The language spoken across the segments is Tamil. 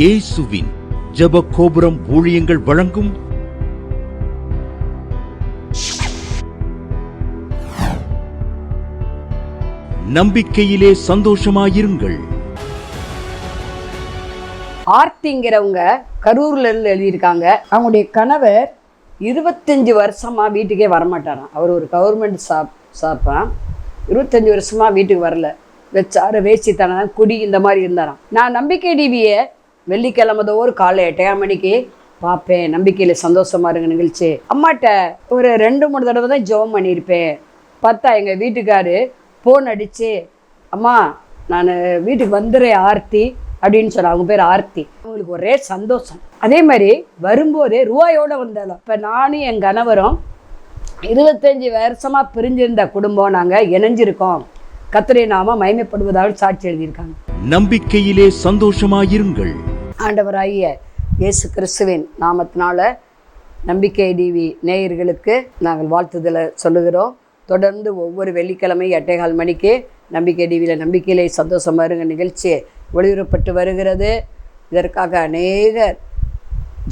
இயேசுவின் ஜெப கோபுரம் ஊழியங்கள் வழங்கும் நம்பிக்கையிலே சந்தோஷமாயிருங்கள். ஆர்த்திங்கிறவங்க கரூர்ல இருந்து எழுதியிருக்காங்க. அவங்களுடைய கணவர் இருபத்தஞ்சு வருஷமா வீட்டுக்கே வரமாட்டாராம். அவர் ஒரு கவர்மெண்ட் ஷாப் ஷாப்பான் இருபத்தஞ்சு வருஷமா வீட்டுக்கு வரல. வச்சாரு வேசித்தனம் குடி இந்த மாதிரி இருந்தாராம். நான் நம்பிக்கை டிவியை வெள்ளிக்கிழமை தோறும் காலை எட்டையாம் மணிக்கு பார்ப்பேன். நம்பிக்கையில் சந்தோஷமா இருங்க நிகழ்ச்சி. அம்மாட்ட ஒரு ரெண்டு மூணு தடவை தான் ஜெபம் பண்ணியிருப்பேன். பார்த்தா எங்கள் வீட்டுக்காரு ஃபோன் அடித்து அம்மா நான் வீட்டுக்கு வந்துடுறேன் ஆர்த்தி அப்படின்னு சொன்ன அவங்க பேர் ஆர்த்தி. அவங்களுக்கு ஒரே சந்தோஷம். அதே மாதிரி வரும்போதே ரூபாயோடு வந்தாலும் இப்போ நானும் என் கணவரும் இருபத்தஞ்சி வருஷமாக பிரிஞ்சிருந்த குடும்பம். நாங்கள் இணைஞ்சிருக்கோம். கத்திரை நாம மயமைப்படுவதாக சாட்சி எழுதியிருக்காங்க. நம்பிக்கையிலே சந்தோஷமாயிருங்கள். ஆண்டவராகிய இயேசு கிறிஸ்துவின் நாமத்தினால நம்பிக்கை டிவி நேயர்களுக்கு நாங்கள் வாழ்த்துதலை சொல்லுகிறோம். தொடர்ந்து ஒவ்வொரு வெள்ளிக்கிழமை எட்டைகால் மணிக்கு நம்பிக்கை டிவியில் நம்பிக்கையிலே சந்தோஷம் இருங்க. நிகழ்ச்சி ஒளிபரப்பட்டு வருகிறது. இதற்காக அநேகர்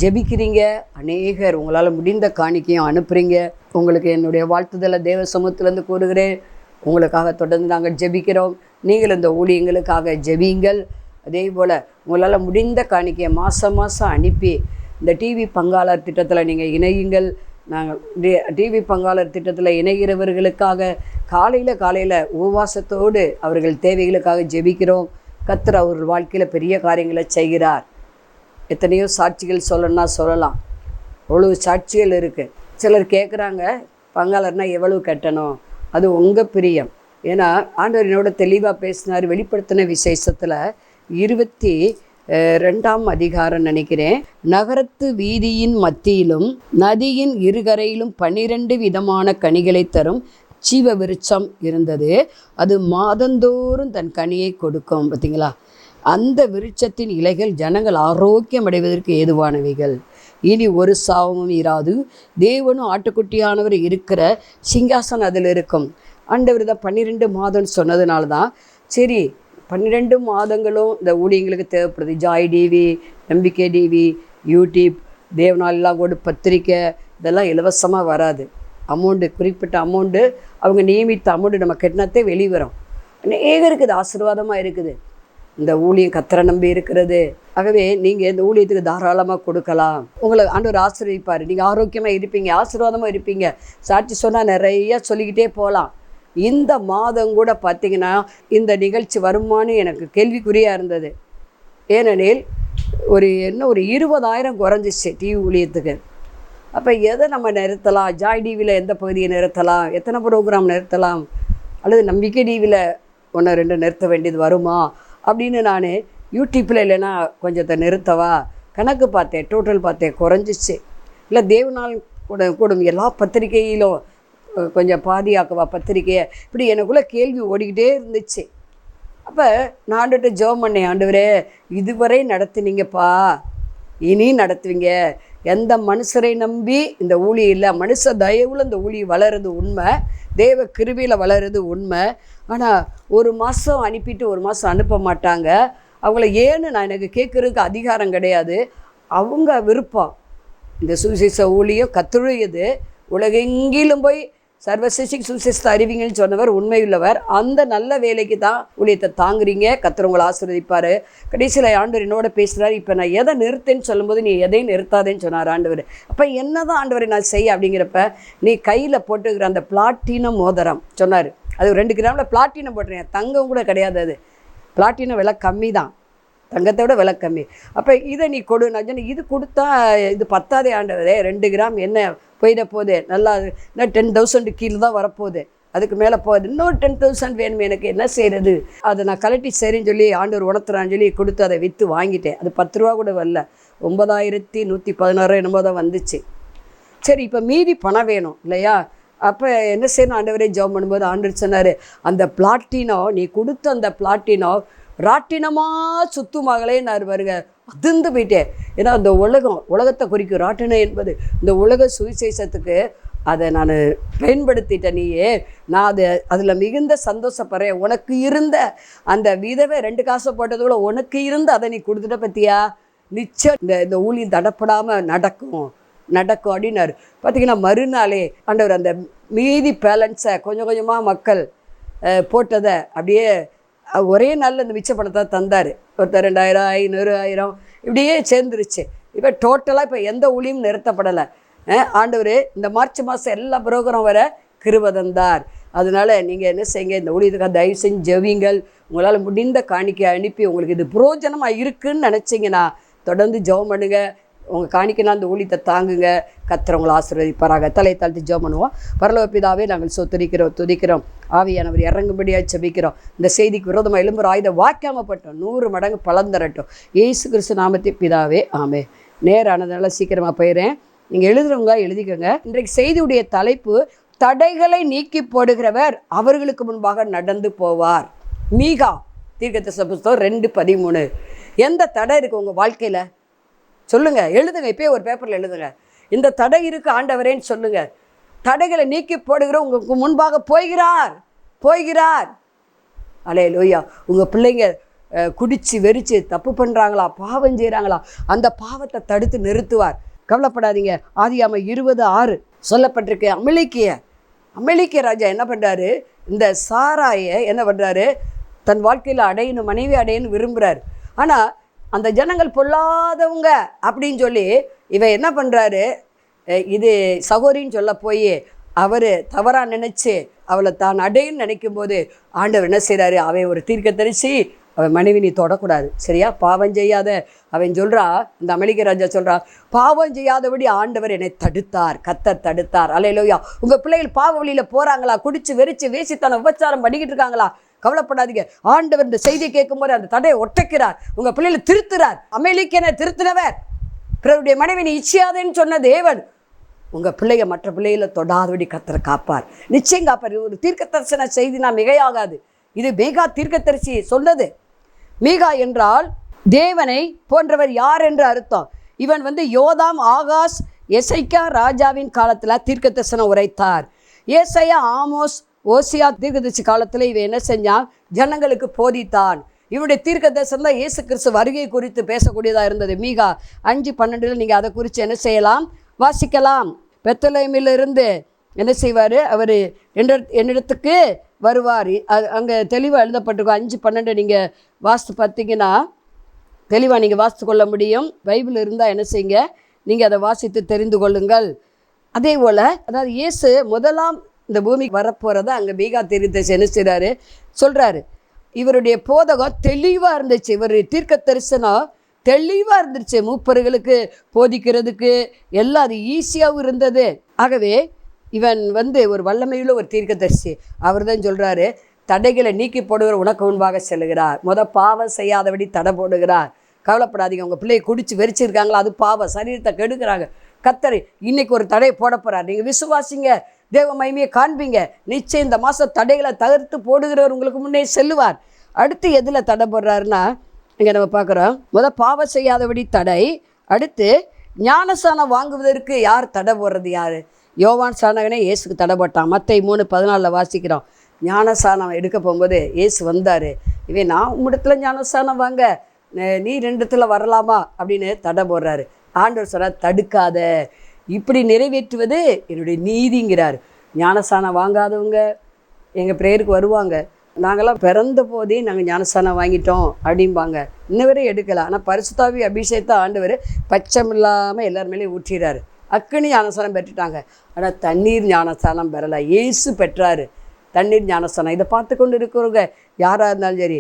ஜெபிக்கிறீங்க. அநேகர் உங்களால் முடிந்த காணிக்கையும் அனுப்புகிறீங்க உங்களுக்கு என்னுடைய வாழ்த்துதலை தேவ சமூகத்திலேருந்து கூறுகிறேன். உங்களுக்காக தொடர்ந்து நாங்கள் ஜெபிக்கிறோம். நீங்கள் இந்த ஊழியங்களுக்காக ஜெபியுங்கள். அதே போல் உங்களால் முடிந்த காணிக்கையை மாதம் மாதம் அனுப்பி இந்த டிவி பங்காளர் திட்டத்தில் நீங்கள் இணையுங்கள். நாங்கள் டிவி பங்காளர் திட்டத்தில் இணைகிறவர்களுக்காக காலையில் காலையில் உபவாசத்தோடு அவர்கள் தேவைகளுக்காக ஜெபிக்கிறோம். கத்தர் அவர்கள் வாழ்க்கையில் பெரிய காரியங்களை செய்கிறார். எத்தனையோ சாட்சிகள் சொல்லணும்னா சொல்லலாம். அவ்வளோ சாட்சிகள் இருக்குது சிலர் கேட்குறாங்க பங்காளர்னால் எவ்வளவு கட்டணும்? அது உங்கள் பிரியம். ஏன்னா ஆண்டவர் என்னோட தெளிவாக பேசினார் வெளிப்படுத்தின விசேஷத்தில் இருபத்தி ரெண்டாம் அதிகாரம் நினைக்கிறேன். நகரத்து வீதியின் மத்தியிலும் நதியின் இருகரையிலும் பன்னிரண்டு விதமான கனிகளை தரும் ஜீவ விருட்சம் இருந்தது. அது மாதந்தோறும் தன் கனியை கொடுக்கும் பார்த்தீங்களா? அந்த விருட்சத்தின் இலைகள் ஜனங்கள் ஆரோக்கியம் அடைவதற்கு ஏதுவானவைகள். இனி ஒரு சாபமும் இராது. தேவனும் ஆட்டுக்குட்டியானவர் இருக்கிற சிங்காசனம் அதில் இருக்கும். ஆண்டவர் தான் பன்னிரெண்டு மாதம்னு சொன்னதுனால தான். சரி பன்னிரெண்டு மாதங்களும் இந்த ஊழியங்களுக்கு தேவைப்படுது. ஜாய் டிவி நம்பிக்கை டிவி யூடியூப் தேவநாளெல்லாம் கூட பத்திரிக்கை இதெல்லாம் இலவசமாக வராது. அமௌண்ட்டு குறிப்பிட்ட அமௌண்ட்டு அவங்க நியமித்த அமௌண்ட்டு நம்ம கட்டினத்தே வெளியே வரும் அநேகருக்கு இது ஆசீர்வாதமாக இருக்குது. இந்த ஊழியம் கத்திர நம்பி இருக்கிறது. ஆகவே நீங்கள் இந்த ஊழியத்துக்கு தாராளமாக கொடுக்கலாம். உங்களை ஆண்டவர் ஆசீர்விப்பார் நீங்கள் ஆரோக்கியமாக இருப்பீங்க ஆசீர்வாதமாக இருப்பீங்க. சாட்சி சொன்னால் நிறையா சொல்லிக்கிட்டே போகலாம். இந்த மாதம் கூட பார்த்திங்கன்னா இந்த நிகழ்ச்சி வருமானு எனக்கு கேள்விக்குறியாக இருந்தது. ஏனெனில் ஒரு என்ன ஒரு இருபதாயிரம் குறைஞ்சிச்சு டிவி ஊழியத்துக்கு. அப்போ எதை நம்ம நிறுத்தலாம்? ஜாய் டிவியில் எந்த பகுதியை நிறுத்தலாம்? எத்தனை ப்ரோக்ராம் நிறுத்தலாம்? அல்லது நம்பிக்கை டிவியில் ஒன்று ரெண்டு நிறுத்த வேண்டியது வருமா? அப்படின்னு நான் யூடியூப்பில் இல்லைன்னா கொஞ்சத்தை நிறுத்தவா? கணக்கு பார்த்தேன் டோட்டல் பார்த்தேன் குறைஞ்சிச்சு. இல்லை தேவநாள் கூட கூடும் எல்லா பத்திரிகையிலும் கொஞ்சம் பாதியாக்கவா பத்திரிக்கையை? இப்படி எனக்குள்ளே கேள்வி ஓடிக்கிட்டே இருந்துச்சு. அப்போ நான் ஆண்டுகிட்ட ஜெபம் பண்ணேன் ஆண்டவரே இதுவரை நடத்துனீங்கப்பா. இனி நடத்துவீங்க. எந்த மனுஷரை நம்பி இந்த ஊழி இல்லை. மனுஷ தயவுல இந்த ஊழி வளருது உண்மை. தேவ கிருவியில் வளருது உண்மை. ஆனால் ஒரு மாதம் அனுப்பிட்டு ஒரு மாதம் அனுப்ப மாட்டாங்க. அவங்கள ஏன்னு நான் எனக்கு கேட்குறதுக்கு அதிகாரம் கிடையாது. அவங்க விருப்பம். இந்த சுவிசேஷ ஊழியம் கத்துழையது உலகெங்கிலும் போய் சர்வசிஷிக் சுசிஸ்த அறிவிங்கன்னு சொன்னவர் உண்மையுள்ளவர். அந்த நல்ல வேலைக்கு தான் ஊழியத்தை தாங்குறீங்க. கத்துறவங்களை உங்களை ஆசீர்வதிப்பார். கடைசியில் ஆண்டவர் என்னோட பேசுகிறார் இப்போ நான் எதை நிறுத்தேன்னு சொல்லும்போது நீ எதையும் நிறுத்தாதேன்னு சொன்னார் ஆண்டவர். அப்போ என்ன தான் ஆண்டவரை நான் செய்ய அப்படிங்கிறப்ப நீ கையில் போட்டுக்கிற அந்த பிளாட்டினம் மோதிரம் சொன்னார். அது ரெண்டு கிராமில் பிளாட்டினம் போட்டுறேன் தங்கம் கூட கிடையாது அது. பிளாட்டினம் விலை கம்மி தான் தங்கத்தை விட விலை கம்மி. அப்போ இதை நீ கொடு. நான் சொன்னேன் இது கொடுத்தா இது பத்தாதே ஆண்டவரே ரெண்டு கிராம் என்ன போயிட போகுது. நல்லா இன்னும் டென் தௌசண்ட் கீழே தான் வரப்போகுது. அதுக்கு மேலே போகுது. இன்னொரு டென் தௌசண்ட் வேணும் எனக்கு என்ன செய்கிறது அதை நான் கலட்டி சரின்னு சொல்லி ஆண்டவர் உணர்த்துறான்னு சொல்லி கொடுத்து அதை விற்று வாங்கிட்டேன். அது பத்து ரூபா கூட வரல. ஒன்பதாயிரத்தி நூற்றி பதினாறு என்னமோ தான் வந்துச்சு. சரி இப்போ மீதி பணம் வேணும் இல்லையா? அப்போ என்ன செய்யணும்? ஆண்டவரே ஜெபம் பண்ணும்போது ஆண்டவர் சொன்னார் அந்த பிளாட்டினோ நீ கொடுத்த அந்த பிளாட்டினோ ராட்டினமாக சுத்துமகளே நான் வருங்க அதிர்ந்து போயிட்டேன் ஏன்னா அந்த உலகம் உலகத்தை குறிக்கும் ராட்டினம் என்பது இந்த உலக சுவிசேஷத்துக்கு அதை நான் பயன்படுத்திட்டேன் நீயே. நான் அது அதில் மிகுந்த சந்தோஷப்படுறேன். உனக்கு இருந்த அந்த விதவை ரெண்டு காசை போட்டது கூட உனக்கு இருந்த அதை நீ கொடுத்துட்ட பற்றியா நிச்சயம் இந்த இந்த ஊழியம் தடப்படாமல் நடக்கும். நடக்கும் அப்படின்னாரு. பார்த்தீங்கன்னா மறுநாளே ஆண்டவர் அந்த மீதி பேலன்ஸை கொஞ்சம் கொஞ்சமாக மக்கள் போட்டதை அப்படியே ஒரே நாளில் அந்த மிச்ச பணத்தை தந்தார். ஒருத்தர் ரெண்டாயிரம் ஐநூறு ஆயிரம் இப்படியே சேர்ந்துருச்சு. இப்போ டோட்டலாக இப்போ எந்த ஊழியும் நிறுத்தப்படலை. ஆண்டவர் இந்த மார்ச் மாதம் எல்லா புரோகிராம் வர கிருபை தந்தார். அதனால நீங்கள் என்ன செய்யுங்க இந்த ஊழியத்துக்காக தயவு செஞ்சு ஜெபிங்கள் உங்களால் முடிந்த காணிக்கை அனுப்பி உங்களுக்கு இது புரோஜனமாக இருக்குன்னு நினச்சிங்கன்னா தொடர்ந்து ஜெபம் பண்ணுங்கள் உங்கள் காணிக்கைனா அந்த ஊழியத்தை தாங்குங்க. கத்துறவங்களை ஆசீர்வதிப்பாராக. தலை தாழ்த்தி ஜெபம் பண்ணுவோம். பரலோப்பிதாவே நாங்கள் சொத்துரிக்கிறோம் துதிக்கிறோம். ஆவியானவர் இறங்கும்படியாக செபிக்கிறோம் இந்த செய்திக்கு விரோதமாக எலும்பு ஆயுத வாக்காமப்பட்டோம் நூறு மடங்கு பலன் தரட்டும். ஏசு கிறிஸ்து நாமத்தை பிதாவே ஆமே நேரானதுனால சீக்கிரமாக போயிடுறேன் நீங்கள் எழுதுறவங்க எழுதிக்கோங்க. இன்றைக்கு செய்தியுடைய தலைப்பு தடைகளை நீக்கி போடுகிறவர் அவர்களுக்கு முன்பாக நடந்து போவார். மீகா தீர்க்கத்த புஸ்தகம் ரெண்டு பதிமூணு. எந்த தடை இருக்குது உங்கள் வாழ்க்கையில்? சொல்லுங்க எழுதுங்க இப்பயே ஒரு பேப்பரில் எழுதுங்க. இந்த தடை இருக்கு ஆண்டவரேன்னு சொல்லுங்க. தடைகளை நீக்கி போடுகிற உங்களுக்கு முன்பாக போய்கிறார் போய்கிறார் அலே லோய்யா உங்கள் பிள்ளைங்க குடித்து குடிச்சு வெறிச்சு தப்பு பண்ணுறாங்களா பாவம் செய்கிறாங்களா அந்த பாவத்தை தடுத்து நிறுத்துவார். கவலைப்படாதீங்க. ஆதியாம இருபது ஆறு சொல்லப்பட்டிருக்கு. அமிலிக்கிய அமளிக்கிய ராஜா என்ன பண்ணுறாரு இந்த சாராயை என்ன பண்ணுறாரு தன் வாழ்க்கையில் அடையணும் மனைவி அடையணும் விரும்புகிறார் ஆனால் அந்த ஜனங்கள் பொல்லாதவங்க அப்படின்னு சொல்லி இவன் என்ன பண்ணுறாரு இது சகோரின்னு சொல்ல போய் அவர் தவறாக நினச்சி அவளை தான் அடைன்னு நினைக்கும் போது ஆண்டவர் என்ன செய்கிறாரு அவன் ஒரு தீர்க்கதரிசி அவன் மனைவி நீ தொடக்கூடாது. சரியா? பாவம் செய்யாத. அவன் சொல்கிறா இந்த அமெரிக்க ராஜா சொல்கிறா பாவம் செய்யாதபடி ஆண்டவர் என்னை தடுத்தார். கத்தர் தடுத்தார். அலையிலோயா உங்கள் பிள்ளைகள் பாவ வழியில் போகிறாங்களா குடிச்சு வெறிச்சு வேசித்தனம் உபச்சாரம் பண்ணிக்கிட்டு இருக்காங்களா? கவலைப்படாதீங்க. ஆண்டவர் இந்த செய்தியை கேட்கும்போது அந்த தடையை ஒட்டைக்கிறார். உங்கள் பிள்ளைகளை திருத்துறார். அமெரிக்கனை திருத்தினவர். பிறருடைய மனைவி நீ இச்சியாதேன்னு சொன்ன தேவன். உங்கள் பிள்ளைய மற்ற பிள்ளைகளை தொடாதபடி கத்தரை காப்பார். நிச்சயம் காப்பார். ஒரு தீர்க்க தரிசன செய்தி நான் மிகையாகாது. இது மேகா தீர்க்கதரிசி சொன்னது. மீகா என்றால் தேவனை போன்றவர் யார்? என்று அர்த்தம். இவன் வந்து யோதாம் ஆகாஷ் எசைக்கா ராஜாவின் காலத்தில் தீர்க்க தரிசனம் உரைத்தார். ஏசையா ஆமோஸ் ஓசியா தீர்க்கதரிசி காலத்தில் இவன் என்ன செஞ்சான்? ஜனங்களுக்கு போதித்தான். இவனுடைய தீர்க்க தரிசனம் தான் இயேசு கிறிஸ்து வருகை குறித்து பேசக்கூடியதாக இருந்தது. மீகா அஞ்சு பன்னெண்டில் நீங்கள் அதை குறித்து என்ன செய்யலாம்? வாசிக்கலாம். பெத்தலேமிலிருந்து என்ன செய்வார்? அவர் என்னிடத்துக்கு வருவார். அங்கே தெளிவாக எழுதப்பட்டிருக்கும். அஞ்சு பன்னெண்டு நீங்கள் வாசித்து பார்த்தீங்கன்னா தெளிவாக நீங்கள் வாசித்து கொள்ள முடியும். பைபிள் இருந்தால் என்ன செய்யுங்க? நீங்கள் அதை வாசித்து தெரிந்து கொள்ளுங்கள். அதே போல் அதாவது இயேசு முதலாம் இந்த பூமிக்கு வரப்போகிறத அங்கே பீகா தெரிவித்த என்ன செய்கிறாரு சொல்கிறாரு இவருடைய போதகம் தெளிவாக இருந்துச்சு. இவர் தீர்க்க தரிசனம் தெளிவாக இருந்துச்சு. மூப்பர்களுக்கு போதிக்கிறதுக்கு எல்லாம் அது ஈஸியாகவும் இருந்தது. ஆகவே இவன் வந்து ஒரு வல்லமையுள்ள ஒரு தீர்க்க தரிசி அவர் தான் சொல்கிறாரு தடைகளை நீக்கி போடுகிற உனக்கு முன்பாக செல்லுகிறார். முத பாவம் செய்யாதபடி தடை போடுகிறார். கவலைப்படாதீங்க. உங்கள் பிள்ளையை குடிச்சு வெறிச்சிருக்காங்களா? அது பாவம். சரீரத்தை கெடுக்கிறாங்க. கத்தரை இன்னைக்கு ஒரு தடை போட போகிறார் நீங்கள் விசுவாசிங்க. தேவ மகிமையை காண்பீங்க. நிச்சயம் இந்த மாதம் தடைகளை தகர்த்து போடுகிறவர் உங்களுக்கு முன்னே செல்லுவார். அடுத்து எதில் தடை போடுறாருன்னா இங்கே நம்ம பார்க்குறோம். முதல் பாவம் செய்யாதபடி தடை. அடுத்து ஞானசானம் வாங்குவதற்கு யார் தடை போடுறது யார்? யோவான் சாணகனே இயேசுக்கு தடை போட்டான். மத்தை மூணு பதினாலில் வாசிக்கிறோம். ஞானசானம் எடுக்க போகும்போது இயேசு வந்தார். இவன் நான் உம்மிடத்துல ஞானசானம் வாங்க. நீ நீ ரெண்டுத்துல வரலாமா? அப்படின்னு தடை போடுறாரு. ஆண்டவர் சொன்னார் தடுக்காத. இப்படி நிறைவேற்றுவது என்னுடைய நீதிங்கிறார். ஞானஸ்தானம் வாங்காதவங்க எங்கள் ப்ரேயருக்கு வருவாங்க. நாங்களாம் பிறந்த போதே நாங்கள் ஞானஸ்தானம் வாங்கிட்டோம் அப்படிம்பாங்க. இன்ன வரை ஆனால் பரிசுத்தாவி அபிஷேகத்தை ஆண்டவர் பச்சம் இல்லாமல் எல்லார் மேலேயும் ஊற்றிடுறாரு. அக்குன்னு ஞானஸ்தானம் பெற்றுட்டாங்க. ஆனால் தண்ணீர் ஞானஸ்தானம் பெறலை. இயேசு பெற்றாரு. தண்ணீர் ஞானஸ்தானம். இதை பார்த்து கொண்டு இருக்கிறவங்க யாராக இருந்தாலும் சரி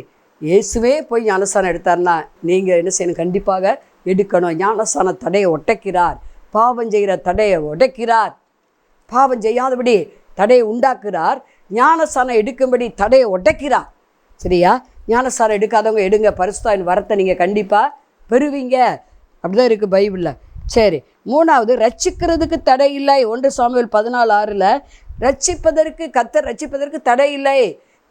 இயேசுவே போய் ஞானஸ்தானம் எடுத்தார்னா நீங்கள் என்ன செய்யணும்? கண்டிப்பாக எடுக்கணும். ஞானஸ்தான தடையை ஒட்டைக்கிறார். பாவம் செய்கிற தடையை உடைக்கிறார். பாவம் செய்யாதபடி தடையை உண்டாக்குறார் ஞானஸ்தானம் எடுக்கும்படி தடையை உடைக்கிறார். சரியா? ஞானஸ்தானம் எடுக்காதவங்க எடுங்க. பரிசுத்தாவின் வரத்தை நீங்கள் கண்டிப்பாக பெறுவீங்க. அப்படிதான் இருக்குது பைபிளில். சரி மூணாவது ரட்சிக்கிறதுக்கு தடை இல்லை. ஒன்று சாமுவேல் பதினாலு ஆறில் ரட்சிப்பதற்கு கத்தர் ரட்சிப்பதற்கு தடை இல்லை.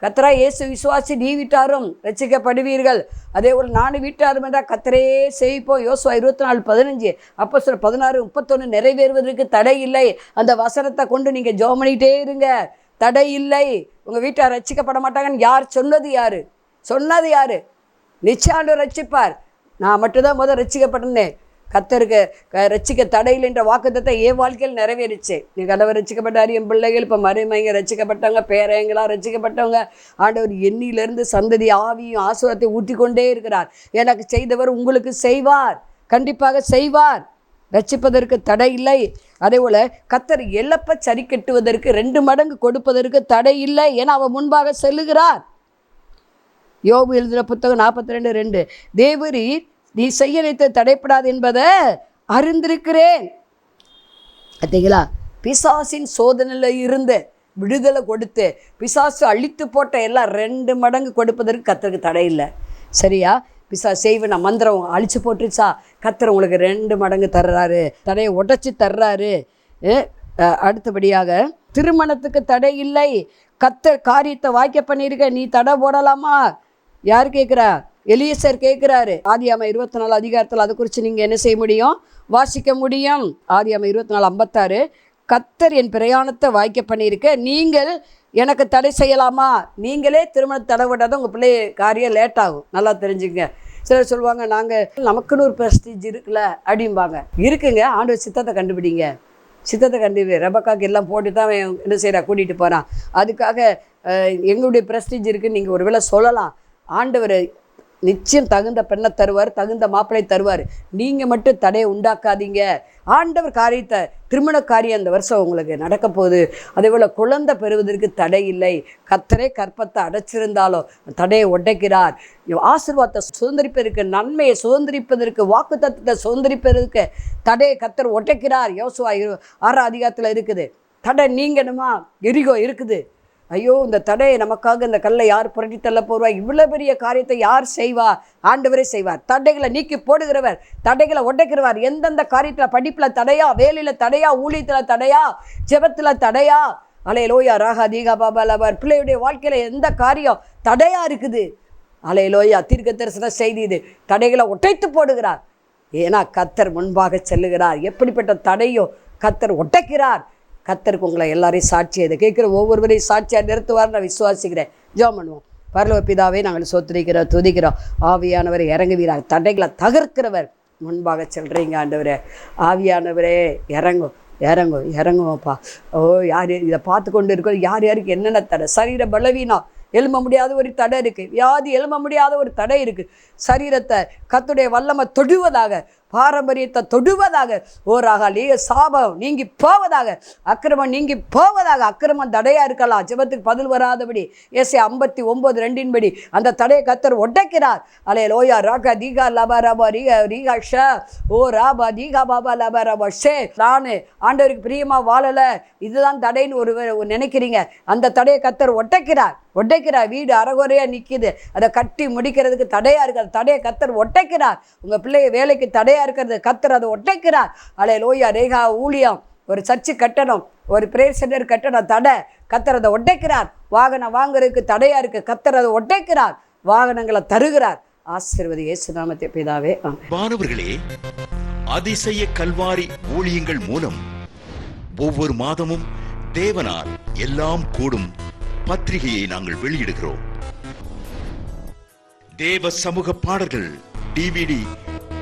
கத்தரா இயேசு விசுவாசி நீ வீட்டாரும் ரசிக்கப்படுவீர்கள் அதே போல் நானும் வீட்டாரும் என்றால் கத்தரே செய்ப்போம் யோசுவா இருபத்தி நாலு பதினஞ்சு அப்போ சொல்ல பதினாறு முப்பத்தொன்று நிறைவேறுவதற்கு தடை இல்லை. அந்த வசனத்தை கொண்டு நீங்கள் ஜோம் பண்ணிகிட்டே இருங்க. தடை இல்லை. உங்கள் வீட்டார் ரசிக்கப்பட மாட்டாங்கன்னு யார் சொன்னது யார்? சொன்னது யார்? நிச்சயாண்டு ரட்சிப்பார் நான் மட்டும்தான் முதல் ரசிக்கப்பட்டிருந்தேன் கத்தருக்கு ரசிக்க ரட்சிக்க தடையில்லைன்ற வாக்குத்தத்தை என் வாழ்க்கையில் நிறைவேறிச்சு. நீ கதவர் ரசிக்கப்பட்டார் என் பிள்ளைகள் இப்போ மருமைங்க ரசிக்கப்பட்டவங்க பேரைங்களாம் ரசிக்கப்பட்டவங்க ஆண்டவர் எண்ணிலிருந்து சந்ததி ஆவியும் ஆசுரத்தை ஊற்றி கொண்டே இருக்கிறார். எனக்கு செய்தவர் உங்களுக்கு செய்வார். கண்டிப்பாக செய்வார். ரசிப்பதற்கு தடை இல்லை. அதே போல் கத்தர் எல்லப்ப சரி கட்டுவதற்கு ரெண்டு மடங்கு கொடுப்பதற்கு தடை இல்லை என அவர் முன்பாக செல்லுகிறார். யோபு எழுதுகிற புத்தகம் நாற்பத்தி ரெண்டு ரெண்டு. தேவரீர் நீ செய்ய நினைத்த தடைப்படாது என்பதை அறிந்திருக்கிறேன். பார்த்தீங்களா பிசாசின் சோதனையில் இருந்து விடுதலை கொடுத்து பிசாசு அழித்து போட்ட எல்லாம் ரெண்டு மடங்கு கொடுப்பதற்கு கத்தருக்கு தடை இல்லை. சரியா? பிசா செய்வன மந்திரம் அழிச்சு போட்டுருச்சா? கத்தர் உங்களுக்கு ரெண்டு மடங்கு தர்றாரு. தடையை உடைச்சி தர்றாரு. அடுத்தபடியாக திருமணத்துக்கு தடை இல்லை. கத்தர் காரியத்தை வாய்க்க பண்ணியிருக்க நீ தடை போடலாமா? யார் கேட்குறா? எலியசர் கேட்குறாரு ஆதியாம இருபத்தி நாலு அதிகாரத்தில் அதை குறித்து நீங்கள் என்ன செய்ய முடியும்? வாசிக்க முடியும். ஆதியாம இருபத்தி நாலு ஐம்பத்தாறு கத்தர் என் பிரயாணத்தை வாய்க்க பண்ணியிருக்க. நீங்கள் எனக்கு தடை செய்யலாமா? நீங்களே திருமணம் தடை விட்டாதான் உங்கள் பிள்ளை காரியம் லேட் ஆகும். நல்லா தெரிஞ்சுங்க. சிலர் சொல்லுவாங்க நாங்கள் நமக்குன்னு ஒரு ப்ரெஸ்டீஜ் இருக்குல்ல அப்படிம்பாங்க. இருக்குங்க ஆண்டவர் சித்தத்தை கண்டுபிடிங்க. சித்தத்தை கண்டு ரெபக்காக்கு எல்லாம் போட்டு தான் என்ன செய்கிறா கூட்டிகிட்டு போகிறான் அதுக்காக எங்களுடைய ப்ரெஸ்டீஜ் இருக்குன்னு நீங்கள் ஒருவேளை சொல்லலாம். ஆண்டவர் நிச்சயம் தகுந்த பெண்ணை தருவார் தகுந்த மாப்பிளை தருவார். நீங்கள் மட்டும் தடையை உண்டாக்காதீங்க. ஆண்டவர் காரியத்தை திருமண காரியம் அந்த வருஷம் உங்களுக்கு நடக்க போகுது. அதே போல் குழந்தை பெறுவதற்கு தடை இல்லை. கத்தரே கற்பத்தை அடைச்சிருந்தாலும் தடையை உடைக்கிறார். ஆசிர்வாதத்தை சுதந்திரிப்பதற்கு நன்மையை சுதந்திரிப்பதற்கு வாக்கு தத்துவத்தை சுதந்திரிப்பதற்கு தடையை கத்தர் உடைக்கிறார். யோசுவா ஆறாம் அதிகாரத்தில் இருக்குது. தடை நீங்கணுமா? எரிகோ இருக்குது. ஐயோ இந்த தடையை நமக்காக இந்த கல்லை யார் புரட்டி தள்ள போடுவா இவ்வளோ பெரிய காரியத்தை யார் செய்வா? ஆண்டவரே செய்வார். தடைகளை நீக்கி போடுகிறவர் தடைகளை உடைக்கிறவர் எந்தெந்த காரியத்தில் படிப்பில் தடையா வேலையில் தடையா ஊழியத்தில் தடையா ஜெபத்தில் தடையா? அலையலோயா லோயா ராகா தீகா பாபா லவர். பிள்ளையுடைய வாழ்க்கையில் எந்த காரியம் தடையாக இருக்குது? அலையலோயா லோயா தீர்க்க தரிசன செய்தி இது. தடைகளை ஒட்டைத்து போடுகிறார். ஏன்னா கத்தர் முன்பாக செல்லுகிறார். எப்படிப்பட்ட தடையோ கத்தர் ஒட்டைக்கிறார் கத்தருக்கு உங்களை எல்லாரையும் சாட்சியை இதை கேட்குற ஒவ்வொருவரையும் சாட்சியாக நிறுத்துவார் நான் விசுவாசிக்கிறேன். ஜெபம் பண்ணுவோம். பரலோ பிதாவே நாங்கள் சொத்துரிக்கிறோம் துதிக்கிறோம். ஆவியானவர் இறங்குவீராக. தடைகளை தகர்க்கிறவர் முன்பாக செல்றீங்க ஆண்டவரே. ஆவியானவரே இறங்கும் இறங்கும் இறங்குவோம்ப்பா. ஓ யார் இதை பார்த்து கொண்டு இருக்கோம் யார் யாருக்கு என்னென்ன தடை? சரீர பலவீனம். எழும்ப முடியாத ஒரு தடை இருக்குது வியாதி எழும்ப முடியாத ஒரு தடை இருக்குது சரீரத்தை கத்துடைய வல்லமை தொடுவதாக பாரம்பரியத்தை தொடுவதாக. ஓராக லீக சாபம் நீங்கி போவதாக. அக்கிரமம் நீங்கி போவதாக. அக்கிரமம் தடையாக இருக்கலாம். ஜெபத்துக்கு பதில் வராதபடி. எஸ்ஏ ஐம்பத்தி ஒம்பது ரெண்டின்படி. அந்த தடையை கத்தர் உடைக்கிறார் அலே லோயா ராகா தீகா லபா ரபா ரீகா ரீகா ஷா. ஓ ராபா தீகா பாபா லபா ரபா ஷே. நானு ஆண்டவருக்கு பிரியமாக வாழலை. இதுதான் தடைன்னு ஒரு நினைக்கிறீங்க. அந்த தடையை கத்தர் ஒட்டைக்கிறார். ஒட்டைக்கிறார். வீடு அறகுறையாக நிற்கிது அதை கட்டி முடிக்கிறதுக்கு தடையாக இருக்கிறது. தடையை கத்தர் ஒட்டைக்கிறார். உங்கள் பிள்ளைய வேலைக்கு வேலையாக இருக்கிறது. கத்தர் அதை ஒட்டைக்கிறார். அலே லோயா ரேகா ஊழியம் ஒரு சர்ச்சு கட்டணம் ஒரு பிரேயர் சென்டர் கட்டணம் தடை. கத்துறதை ஒட்டைக்கிறார். வாகனம் வாங்குறதுக்கு தடையாக இருக்கு. கத்துறதை ஒட்டைக்கிறார். வாகனங்களை தருகிறார். ஆசீர்வதி இயேசு நாமத்தை பிதாவே மாணவர்களே அதிசய கல்வாரி ஊழியங்கள் மூலம் ஒவ்வொரு மாதமும் தேவனால் எல்லாம் கூடும் பத்திரிகையை நாங்கள் வெளியிடுகிறோம். தேவ சமூக பாடல்கள் டிவிடி